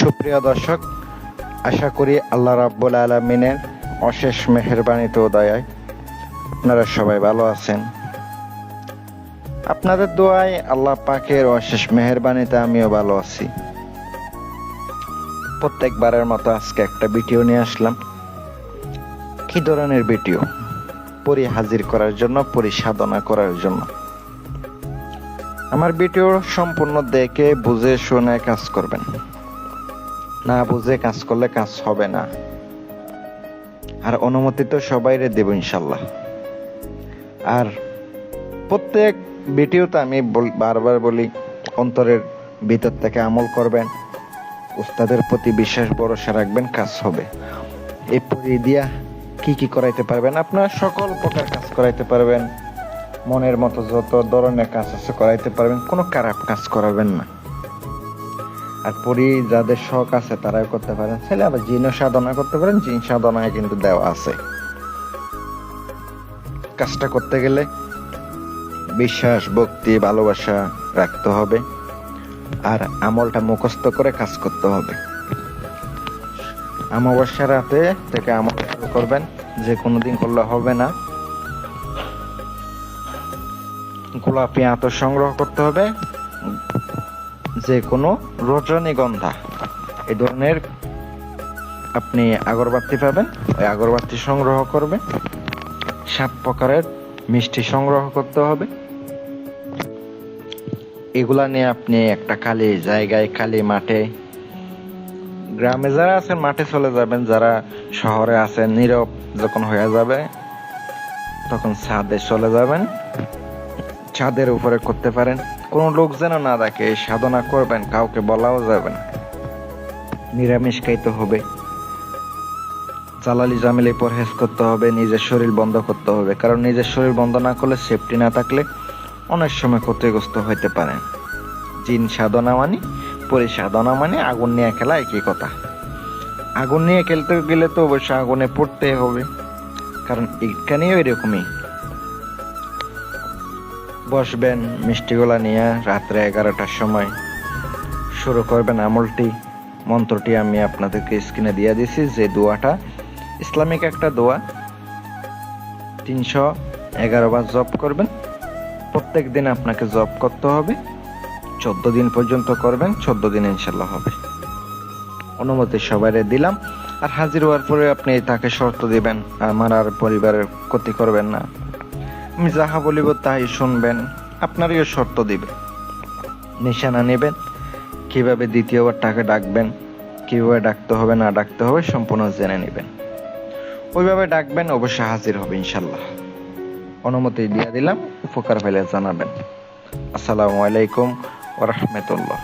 সুপ্রিয় দর্শক, আশা করি আল্লাহ রাব্বুল আলমিনের অশেষ মেহরবানিতে দয়ায় আপনারা সবাই ভালো আছেন। আপনাদের দোয়ায় আল্লাহ পাকের অশেষ মেহরবানিতে আমিও ভালো আছি। প্রত্যেকবারের মতো আজকে একটা ভিডিও নিয়ে আসলাম। কি ধরনের ভিডিও? পরি হাজির করার জন্য, পরি সাধনা করার জন্য। আমার ভিডিও সম্পূর্ণ দেখে, বুঝে, শুনে কাজ করবেন। না বুঝে কাজ করলে কাজ হবে না। আর অনুমতি তো সবাইরে দেব ইনশাল্লাহ। আর প্রত্যেক ভিডিওতে আমি বারবার বলি, অন্তরের ভিতর থেকে আমল করবেন, উস্তাদের প্রতি বিশ্বাস ভরসা রাখবেন, কাজ হবে। এই পরি দিয়া কি কি করাইতে পারবেন? আপনারা সকল প্রকার কাজ করাইতে পারবেন। মনের মতো যত ধরনের কাজ আছে করাইতে পারবেন, কোনো খারাপ কাজ করাবেন না। আর পরি যাদের শখ আছে তারাই করতে পারেন। ছেলে আবার জিনও সাধনা করতে পারেন, জিন সাধনায় কিন্তু দেওয়া আছে। কাজটা করতে গেলে বিশ্বাস, ভক্তি, ভালোবাসা রাখতে হবে আর আমলটা মুখস্থ করে কাজ করতে হবে। অমাবস্যা রাতে থেকে আমল শুরু করবেন, যে কোনো দিন করলে হবে না। গোলাপি আতর সংগ্রহ করতে হবে। যে কোনো রজনীগন্ধা এই ধরনের আপনি আগরবাতি পাবেন, ওই আগরবাতি সংগ্রহ করবেন। সাত প্রকারের মিষ্টি সংগ্রহ করতে হবে। এগুলা নিয়ে আপনি একটা খালি জায়গায়, খালি মাঠে, গ্রামে যারা আছেন, মাঠে চলে যাবেন। যারা শহরে আছেন, নীরব যখন হয়ে যাবে, তখন ছাদে চলে যাবেন। ছাদের উপরে করতে পারেন। কোনো লোক যেন না এই সাধনা করবেন, কাউকে বলাও যাবে না। নিরামিষ খাইতে হবে। জালালি জামিলি পরহেজ করতে হবে, নিজের শরীর বন্ধ করতে হবে। কারণ নিজের শরীর বন্ধ না করলে সেফটি না থাকলে অনেক সময় ক্ষতিগ্রস্ত হইতে পারে। জিন সাধনা মানে পরি সাধনা মানে আগুন নিয়ে খেলা একই কথা। আগুন নিয়ে খেলতে গেলে তো অবশ্যই আগুনে পড়তে হবে। কারণ এখানেও এরকমই বসবেন মিষ্টিগুলা নিয়ে রাত্রে এগারোটার সময়। শুরু করবেন আমলটি। মন্ত্রটি আমি আপনাদেরকে স্ক্রিনে দিয়ে দিছি যে দোয়াটা। ইসলামিক একটা দোয়া। তিনশো এগারো বার জব করবেন। প্রত্যেক দিন আপনাকে জব করতে হবে। চোদ্দ দিন পর্যন্ত করবেন, চোদ্দ দিন ইনশাল্লাহ হবে। অনুমতি সবাই দিলাম। আর হাজির হওয়ার পরে আপনি তাকে শর্ত দিবেন, আমার আর পরিবারের ক্ষতি করবেন না। আমি যাহা বলিব তাই শুনবেন আপনারও শর্ত দিবে। নিশানা নেবেন, কীভাবে দ্বিতীয়বার টাকা ডাকবেন, কীভাবে ডাকতে হবে, না ডাকতে হবে, সম্পূর্ণ জেনে নেবেন। ওইভাবে ডাকবেন, অবশ্যই হাজির হবে ইনশাল্লাহ অনুমতি দিয়ে দিলাম, উপকার পেলে জানাবেন। আসসালামু আলাইকুম ওরহমতুল্লাহ